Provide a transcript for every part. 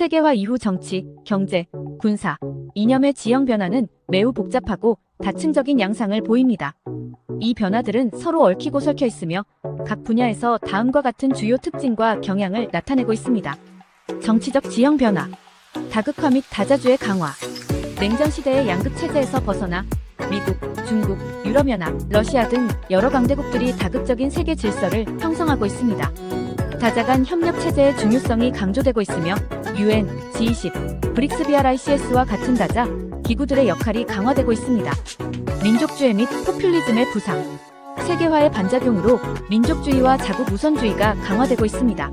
세계화 이후 정치, 경제, 군사, 이념의 지형 변화는 매우 복잡하고 다층적인 양상을 보입니다. 이 변화들은 서로 얽히고 설켜 있으며 각 분야에서 다음과 같은 주요 특징과 경향을 나타내고 있습니다. 정치적 지형 변화, 다극화 및 다자주의 강화, 냉전 시대의 양극 체제에서 벗어나 미국, 중국, 유럽연합, 러시아 등 여러 강대국들이 다극적인 세계 질서를 형성하고 있습니다. 다자간 협력 체제의 중요성이 강조되고 있으며 UN, G20, 브릭스 BRICS와 같은 다자 기구들의 역할이 강화되고 있습니다. 민족주의 및 포퓰리즘의 부상, 세계화의 반작용으로 민족주의와 자국 우선주의가 강화되고 있습니다.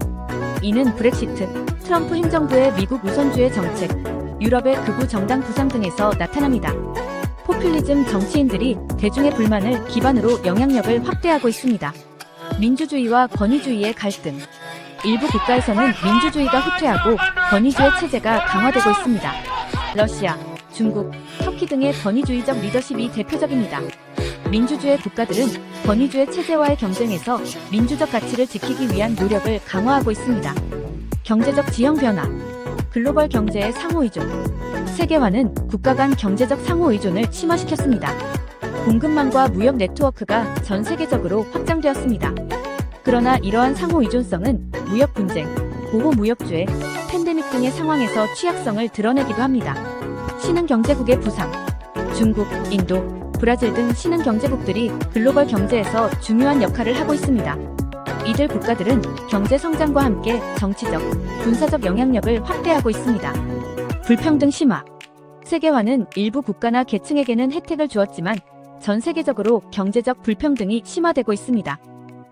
이는 브렉시트, 트럼프 행정부의 미국 우선주의 정책, 유럽의 극우 정당 부상 등에서 나타납니다. 포퓰리즘 정치인들이 대중의 불만을 기반으로 영향력을 확대하고 있습니다. 민주주의와 권위주의의 갈등. 일부 국가에서는 민주주의가 후퇴하고 권위주의 체제가 강화되고 있습니다. 러시아, 중국, 터키 등의 권위주의적 리더십이 대표적입니다. 민주주의 국가들은 권위주의 체제와의 경쟁에서 민주적 가치를 지키기 위한 노력을 강화하고 있습니다. 경제적 지형 변화. 글로벌 경제의 상호 의존. 세계화는 국가 간 경제적 상호 의존을 심화시켰습니다. 공급망과 무역 네트워크가 전 세계적으로 확장되었습니다. 그러나 이러한 상호 의존성은 무역 분쟁, 보호 무역주의, 팬데믹 등의 상황에서 취약성을 드러내기도 합니다. 신흥 경제국의 부상, 중국, 인도, 브라질 등 신흥 경제국들이 글로벌 경제에서 중요한 역할을 하고 있습니다. 이들 국가들은 경제 성장과 함께 정치적, 군사적 영향력을 확대하고 있습니다. 불평등 심화. 세계화는 일부 국가나 계층에게는 혜택을 주었지만 전 세계적으로 경제적 불평등이 심화되고 있습니다.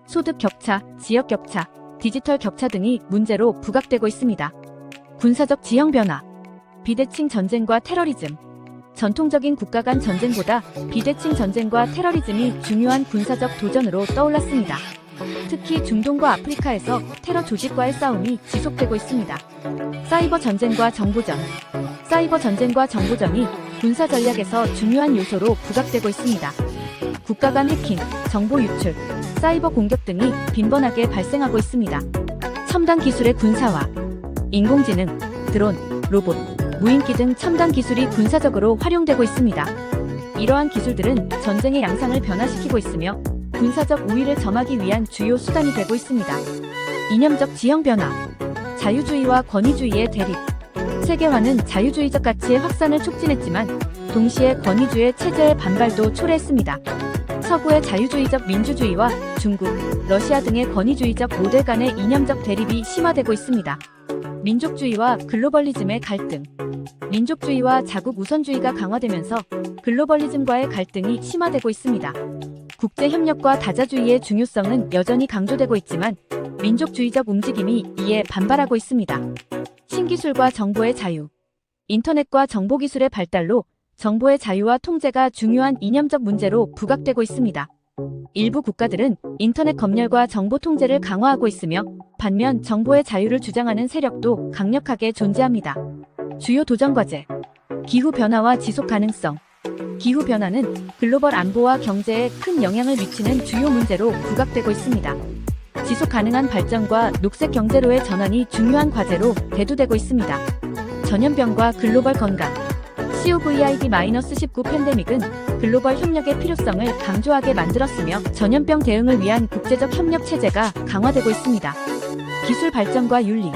소득 격차, 지역 격차, 디지털 격차 등이 문제로 부각되고 있습니다. 군사적 지형 변화. 비대칭 전쟁과 테러리즘. 전통적인 국가 간 전쟁보다 비대칭 전쟁과 테러리즘이 중요한 군사적 도전으로 떠올랐습니다. 특히 중동과 아프리카에서 테러 조직과의 싸움이 지속되고 있습니다. 사이버 전쟁과 정보전. 사이버 전쟁과 정보전이 군사 전략에서 중요한 요소로 부각되고 있습니다. 국가 간 해킹, 정보 유출, 사이버 공격 등이 빈번하게 발생하고 있습니다. 첨단 기술의 군사화, 인공지능, 드론, 로봇, 무인기 등 첨단 기술이 군사적으로 활용되고 있습니다. 이러한 기술들은 전쟁의 양상을 변화시키고 있으며 군사적 우위를 점하기 위한 주요 수단이 되고 있습니다. 이념적 지형 변화, 자유주의와 권위주의의 대립. 세계화는 자유주의적 가치의 확산을 촉진했지만 동시에 권위주의 체제의 반발도 초래했습니다. 서구의 자유주의적 민주주의와 중국, 러시아 등의 권위주의적 모델 간의 이념적 대립이 심화되고 있습니다. 민족주의와 글로벌리즘의 갈등. 민족주의와 자국 우선주의가 강화되면서 글로벌리즘과의 갈등이 심화되고 있습니다. 국제 협력과 다자주의의 중요성은 여전히 강조되고 있지만 민족주의적 움직임이 이에 반발하고 있습니다. 신기술과 정보의 자유. 인터넷과 정보기술의 발달로 정보의 자유와 통제가 중요한 이념적 문제로 부각되고 있습니다. 일부 국가들은 인터넷 검열과 정보 통제를 강화하고 있으며 반면 정보의 자유를 주장하는 세력도 강력하게 존재합니다. 주요 도전 과제. 기후 변화와 지속 가능성. 기후 변화는 글로벌 안보와 경제에 큰 영향을 미치는 주요 문제로 부각되고 있습니다. 지속 가능한 발전과 녹색 경제로의 전환이 중요한 과제로 대두되고 있습니다. 전염병과 글로벌 건강. COVID-19 팬데믹은 글로벌 협력의 필요성을 강조하게 만들었으며 전염병 대응을 위한 국제적 협력 체제가 강화되고 있습니다. 기술 발전과 윤리.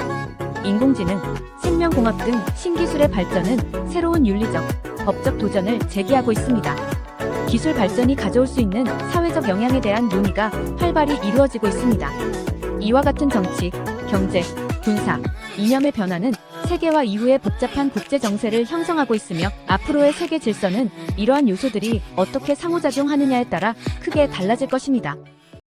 인공지능, 생명공학 등 신기술의 발전은 새로운 윤리적, 법적 도전을 제기하고 있습니다. 기술 발전이 가져올 수 있는 사회적 영향에 대한 논의가 활발히 이루어지고 있습니다. 이와 같은 정치, 경제, 군사, 이념의 변화는 세계화 이후의 복잡한 국제 정세를 형성하고 있으며 앞으로의 세계 질서는 이러한 요소들이 어떻게 상호작용하느냐에 따라 크게 달라질 것입니다.